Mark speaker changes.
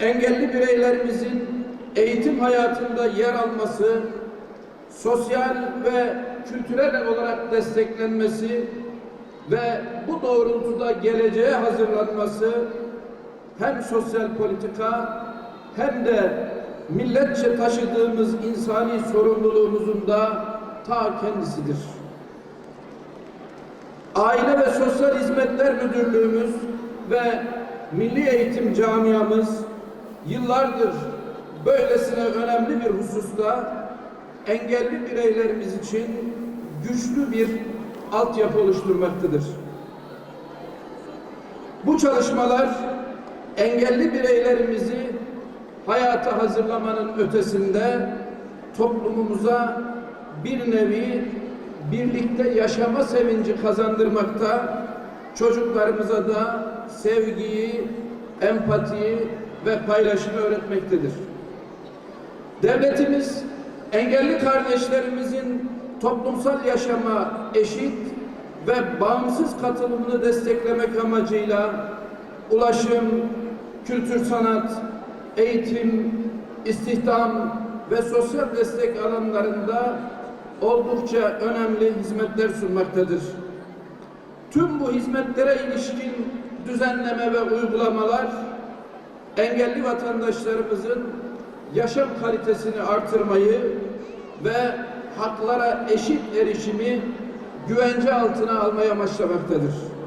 Speaker 1: engelli bireylerimizin eğitim hayatında yer alması, sosyal ve kültürel olarak desteklenmesi ve bu doğrultuda geleceğe hazırlanması hem sosyal politika hem de milletçe taşıdığımız insani sorumluluğumuzun da ta kendisidir. Aile ve Sosyal Hizmetler Müdürlüğümüz ve Milli Eğitim Camiamız yıllardır böylesine önemli bir hususta engelli bireylerimiz için güçlü bir altyapı oluşturmaktadır. Bu çalışmalar engelli bireylerimizi hayata hazırlamanın ötesinde toplumumuza bir nevi birlikte yaşama sevinci kazandırmakta, çocuklarımıza da sevgiyi, empatiyi ve paylaşımı öğretmektedir. Devletimiz engelli kardeşlerimizin toplumsal yaşama eşit ve bağımsız katılımını desteklemek amacıyla ulaşım, kültür sanat, eğitim, istihdam ve sosyal destek alanlarında oldukça önemli hizmetler sunmaktadır. Tüm bu hizmetlere ilişkin düzenleme ve uygulamalar engelli vatandaşlarımızın yaşam kalitesini artırmayı ve haklara eşit erişimi güvence altına almaya amaçlamaktadır.